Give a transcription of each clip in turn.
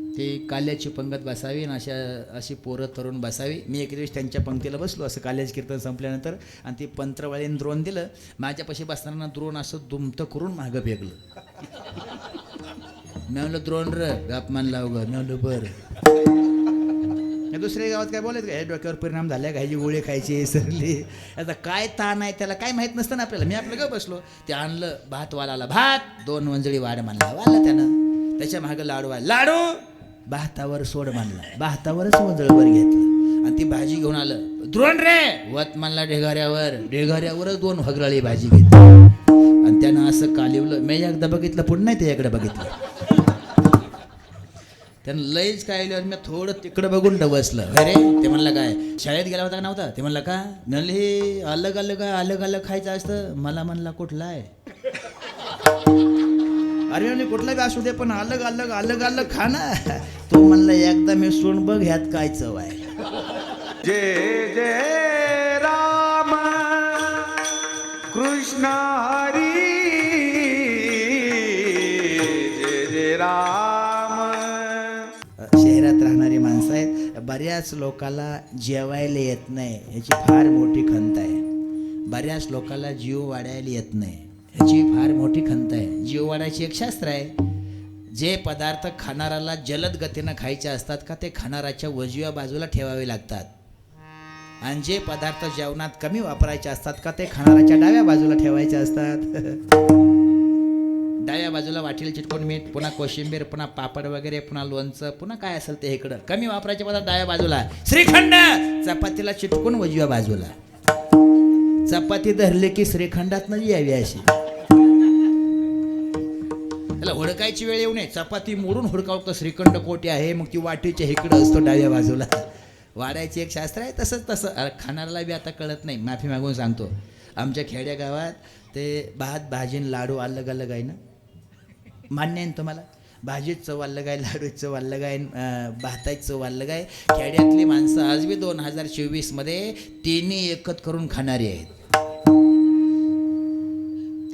ते काल्याची पंगत बसावी आणि अशा अशी पोरं तरुण बसावी. मी एक दिवस त्यांच्या पंक्तीला बसलो. असं काल्याचे कीर्तन संपल्यानंतर आणि ते पंत्रवाळीने द्रोण दिलं. माझ्यापाशी बसताना द्रोण असं दुमतं करून मागं फेकलं. मी म्हणलं द्रोण र गाप मान लाव ग म्हणलं बरं. दुसऱ्या गावात काय बोलायचं का? डोक्यावर परिणाम झाल्या घ्यायची गोळी खायची सरले. आता काय ताण आहे त्याला काय माहीत नसतं ना आपल्याला. मी आपलं ग बसलो. ते आणलं भात वालाला भात. दोन वंजळी वाढ मानला. वाला त्यानं. त्याच्या मागं लाडू लाडू! भातावर सोड मानला भातावरच वंजळवर घेतलं. आणि ती भाजी घेऊन आलं. द्रोण रे! वत मानला ढेगाऱ्यावर. ढेगाऱ्यावरच दोन हगराळी भाजी घेतली. आणि त्यानं असं कालिवलं. मी एकदा बघितलं पुढं नाही त्याच्याकडे बघितलं. त्यानं लईच काय आल्यावर मी थोडं तिकडं बघून डबसलं अरे! ते म्हणलं काय शाळेत गेला होता का नव्हता? ते म्हणलं का म्हणलं हे अलग अलग अलग अलग खायचं असतं. मला म्हणला कुठला आहे? अरे म्हणजे कुठला बी असू दे पण अलग अलग अलग अलग खा ना तो म्हणला एकदा मी सोड बघ ह्यात काय चव आहे. जय जय राम कृष्ण हरी जय जय राम. शहरात राहणारी माणसं आहेत बऱ्याच लोकाला जेवायला येत नाही याची फार मोठी खंत आहे. बऱ्याच लोकाला जीव वाढायला येत नाही ह्याची फार मोठी खंत आहे. जीव वाढायची एक शास्त्र आहे जे पदार्थ खाणाराला जलद गतीनं खायचे असतात का ते खाणाराच्या उजव्या बाजूला ठेवावे लागतात. आणि जे पदार्थ जेवणात कमी वापरायचे असतात का ते खाणाराच्या डाव्या बाजूला ठेवायचे असतात. डाव्या बाजूला वाटेल चिटकून मीठ पुन्हा कोशिंबीर पुन्हा पापड वगैरे पुन्हा लोणचं पुन्हा काय असेल ते इकडं. कमी वापरायचे पदार्थ डाव्या बाजूला. श्रीखंड! चपातीला चिटकून उजव्या बाजूला. चपाती धरली की श्रीखंडात यावी अशी. हुडकायची वेळ येऊ नये. चपाती मोडून हुडकावतं श्रीखंड कोटी आहे मग ती वाटीच्या इकडं असतो डाव्या बाजूला. वाढायची एक शास्त्र आहे तसंच तसं. खाणाऱ्याला बी आता कळत नाही. माफी मागून सांगतो. आमच्या खेड्या गावात ते भात भाजीन लाडू अलग अलग आहे ना? मान्य आहे ना तुम्हाला? भाजीत चव अलग आहे लाडूची चव अलग आहे भाताची चव अलग आहे. खेड्यातली माणसं आज बी दोन हजार चोवीसमध्ये तिन्ही एकत करून खाणारी आहेत.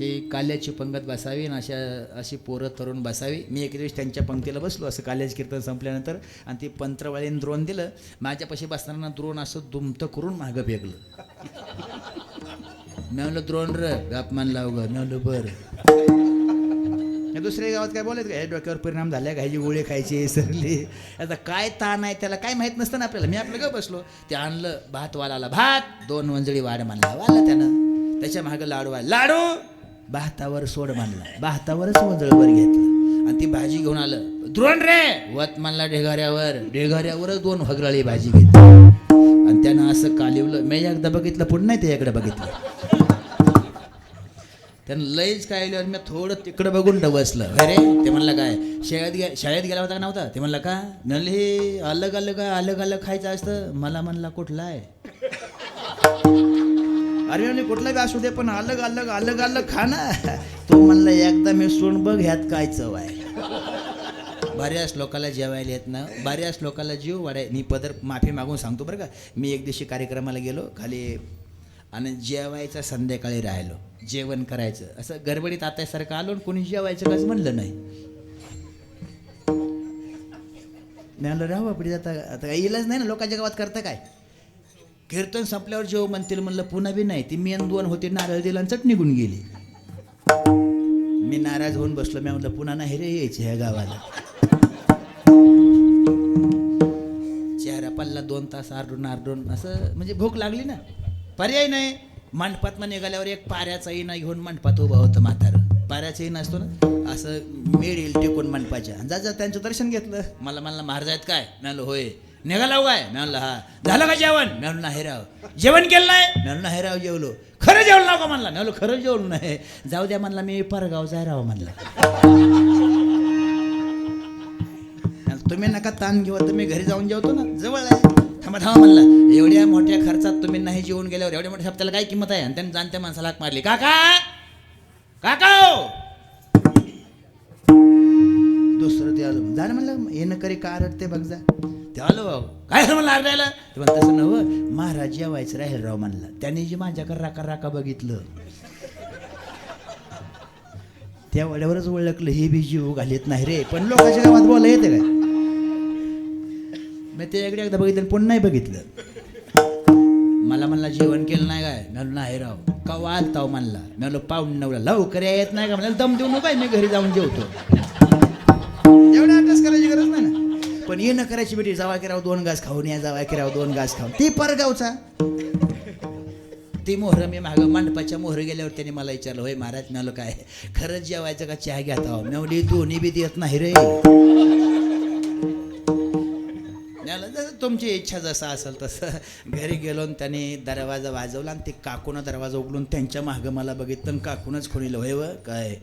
ते काल्याची पंगत बसावी आणि अशा अशी पोरं तरुण बसावी. मी एक दिवस त्यांच्या पंक्तीला बसलो असं काल्याचं कीर्तन संपल्यानंतर आणि ते पंत्रवाळीने द्रोण दिलं. माझ्यापाशी बसताना द्रोण असं दुमतं करून मागं फेकलं. मी म्हणलं द्रोण र गाप लाव ग. मी म्हणलं बरं. दुसऱ्या गावात काय बोलायचं का डोक्यावर परिणाम झाला घ्यायची गोळे खायची सरले. आता काय ताण आहे त्याला काय माहीत नसतं ना आपल्याला. मी आपलं ग बसलो. ते आणलं भात वालाला भात दोन वंजळी वाढ मानला वाला त्यानं. त्याच्या मागं लाडू आहे लाडू भातावर सोड मानला भातावरच वंजळवर घेतलं. आणि ती भाजी घेऊन आलं. द्रोण रे! वत मानला ढेगाऱ्यावर. ढेगाऱ्यावरच दोन हगराळी भाजी घेतली. आणि त्यानं असं कालिवलं. मी एकदा बघितलं पुढं नाही त्याच्याकडे बघितलं. त्यानं लईच काय मी थोडं तिकडं बघून डबसलं अरे! ते म्हणलं काय? शाळेत गे शाळेत गेला होता का नव्हता? ते म्हणलं का? म्हणलं हे अलग अलग अलग अलग खायचं असतं. मला म्हणला कुठला आहे? अरे म्हणजे कुठलं बी असू दे पण अलग अलग अलग अलग खा ना. तो म्हणला एकदा मी सोड बघ ह्यात काय चव आहे. बऱ्याच लोकाला जेवायला येत ना बऱ्याच लोकाला जीव वाढाय मी पदर माफी मागून सांगतो बरं का. मी एक दिवशी कार्यक्रमाला गेलो खाली आणि जेवायचं संध्याकाळी राहिलो. जेवण करायचं. असं गडबडीत आतासारखं आलो आणि कोणी जेवायचं कसं म्हणलं नाही. मी म्हणलं राहू आपण आता आता काही इलाज नाही ना? लोकांच्या गावात करतं काय? कीर्तन संपल्यावर जेव म्हणतील म्हणलं पुन्हा बी नाही ती मेन दोन होते नारळ दिला आणि चट निघून गेली. मी नाराज होऊन बसलो मी म्हणलं पुन्हा नाही रे यायचे ह्या गावाला. चेहरा पल्ला दोन तास आरडून आरडून असं म्हणजे भूक लागली ना. पर्याय नाही. मंडपातनं निघाल्यावर एक पाऱ्याचा इना घेऊन मंडपात उभा होतं म्हातारं. पाऱ्याचा इना असतो ना असं मेळ येईल टेकून मंडपाच्या. जा जा त्यांचं दर्शन घेतलं. मला म्हणलं महाराज आहेत काय? मी म्हणलं होय. निघाला हो काय मी म्हणलं हा. झालं का जेवण? मी म्हणलं नाही राव. जेवण केलं नाही? मी म्हणलं नाही राव जेवलो. खरं जेवलं नाव का म्हणला? मी म्हणलं खरं जेवलो नाही. जाऊ द्या म्हणला मी परगाव जाय राव म्हणला. तुम्ही नका ताण घेऊ तुम्ही घरी जाऊन जेवतो ना. जवळ आहे. थांबा थांबा म्हणला. एवढ्या मोठ्या खर्चात तुम्ही नाही जेवून गेल्यावर एवढ्या मोठ्या हप्त्याला काय किंमत आहे? आणि त्याने जाणत्या माणसाला हाक मारली. काका! काका हो! जा ना म्हणलं येणं करी का रडते बघ जा. ते आलो भाऊ काय म्हणलं आरडायला? ते म्हणलं तसं नव महाराज या व्हायचं राव म्हणला. त्याने जे माझ्याकडे राका राका बघितलं त्या वड्यावरच ओळखलं हे बी जीव घालीत नाही रे पण लोकांच्या गावात बोला येते काय? त्याच्याकडे एकदा बघितलं पण नाही बघितलं. मला म्हणला जेवण केलं नाही काय? मी नाही राव का आलताव हो? म्हणला. मी म्हणलो पाहून नवला लवकर या येत नाही का? म्हणलं दम देऊ नका मी घरी जाऊन जेवतो. पण ये न करायची बेटी जावा की राव दोन घास खाऊन या जावा की राव दोन घास खाऊन. ती परगावचा. ती मोहर मी मागं मंडपाच्या मोहर गेल्यावर त्याने मला विचारलं होय महाराज म्हणालो काय? खरंच जेवायचं का चहा घेता नवली दोन्ही बी देत नाही रे. जसं तुमची इच्छा जसा असेल तसं. घरी गेलो आणि त्याने दरवाजा वाजवला आणि ते काकूनं दरवाजा उघडून त्यांच्या मागं मला बघितलं काकूनच खुणीलं होय व काय?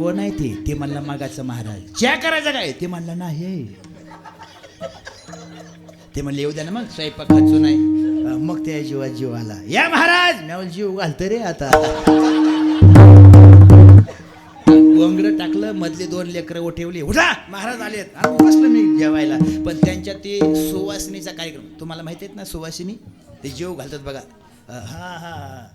कोण आहे ते? ते म्हणला मागाचं महाराज. ज्या करायचं काय? ते म्हणलं नाही. ते म्हणले येऊ द्या ना मग स्वयंपाक खाचू नाही. मग त्या जीवा जीव आला या महाराज मी जीव घालतो रे आता. गोंगड टाकलं मधले दोन लेकरं उठवली उठा! महाराज आलेत. आणि बसलो मी जेवायला. पण त्यांच्या ते सुवासिनीचा कार्यक्रम. तुम्हाला माहिती आहेत ना सुवासिनी? ते जेव घालतात बघा. हा हा हा.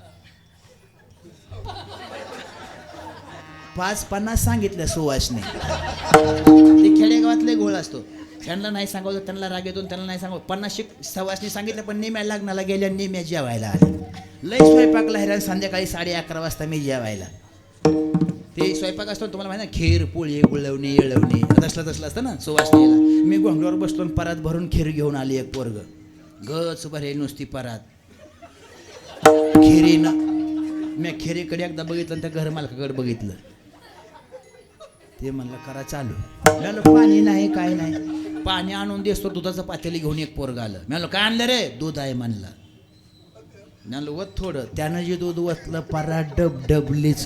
पाच पन्नास सांगितलं सुवासने. ते खेडेगावातले घोळ असतो. त्यांना नाही सांगावं त्यांना राग येतो त्यांना नाही सांगावं. पन्नास सवासने सवासनी सांगितलं पण निम्या लग्नाला गेल्या निम्या जेवायला आले लय स्वयंपाकला हैराण संध्याकाळी साडे अकरा वाजता मी जेवायला. ते स्वयंपाक असतो ना, तुम्हाला माहिती ना खीर पोळी गुळवणी येळवणी तसलं तसलं असतं ना सुवासनीला मी गोंगल्यावर बसलो आणि परात भरून खीर घेऊन आली एक पोरग. गच भरे नुसती परात. खिरी ना मी खिरीकडे एकदा बघितलं त्या घर मालकाकडे बघितलं. ते म्हणलं करा चालू मी म्हणलं पाणी नाही काय नाही. पाणी आणून देतो दुधाचं पातेली घेऊन एक पोरग आलं. मी म्हणलं काय आणलं रे? दूध आहे म्हणलं. मी म्हणलं वत थोडं. त्यानं जे दूध वतलं परा डब डबलीच.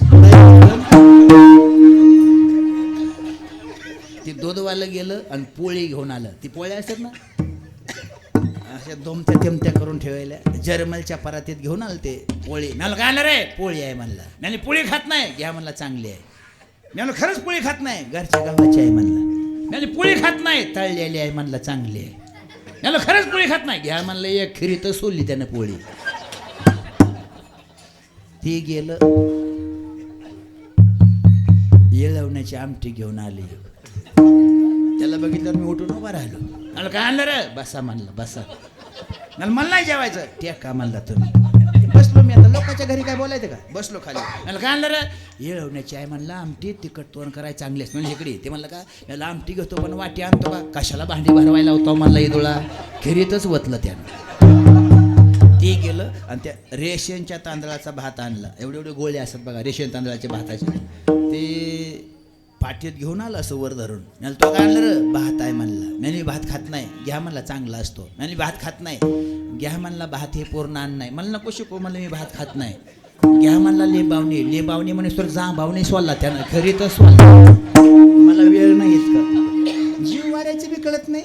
ते दूधवालं गेलं आणि पोळी घेऊन आलं. ती पोळ्या असतात ना? अशा दोमत्या तेमत्या करून ठेवायला. जर्मलच्या परातीत घेऊन आलं ते पोळी. म्हणाल काय आणलं रे? पोळी आहे म्हणला. नाही पोळी खात नाही. घ्या म्हणला चांगली आहे. मी म्हणलं खरंच पोळी खात नाही. घरच्या गावाची आहे म्हणला. नाही पोळी खात नाही तळलेली आहे म्हणला चांगली आहे. मी म्हणलं खरंच पोळी खात नाही. घ्या म्हणलं एक खिरी तर सोडली त्यानं पोळी. ती गेलं येळवण्याची आमटी घेऊन आली. त्याला बघितलं मी उठून उभा राहिलो. मला काय आणलं रे? बसा म्हणलं बसा. मला मला नाही जेवायचं. टेका म्हणला तुम्ही. मी आता लोकांच्या घरी काय बोलायचं का? बसलो खाली. मला काय आणलं रे? येळवण्याची आहे म्हणलं आमटी तिखट तोंड करायचं चांगलेच म्हणजे इकडे ते म्हणलं का? याला आमटी घेतो पण वाटी आणतो का? कशाला भांडी भरवायला होतो? म्हणला इदुळा खिरीतच वतलं त्यानं. ते गेलं आणि त्या रेशनच्या तांदळाचा भात आणला. एवढे एवढे गोळे असतात बघा रेशन तांदळाच्या भाताचे. ते पाठीत घेऊन आला असं वर धरून. म्हणाल तो काय आणलं रे? भात आहे म्हणला. मी भात खात नाही. घ्या म्हणला चांगला असतो. मी भात खात नाही. घ्या म्हणला भात हे पूर्ण आण नाही. मला नको शिकू म्हणलं मी भात खात नाही. घ्या म्हणला लिंबावणी. लिंबावणी म्हणे तर जा भावणी सोडला त्यानं. खरी तर सोडला. मला वेळ नाही जीव वाऱ्याची बी कळत नाही.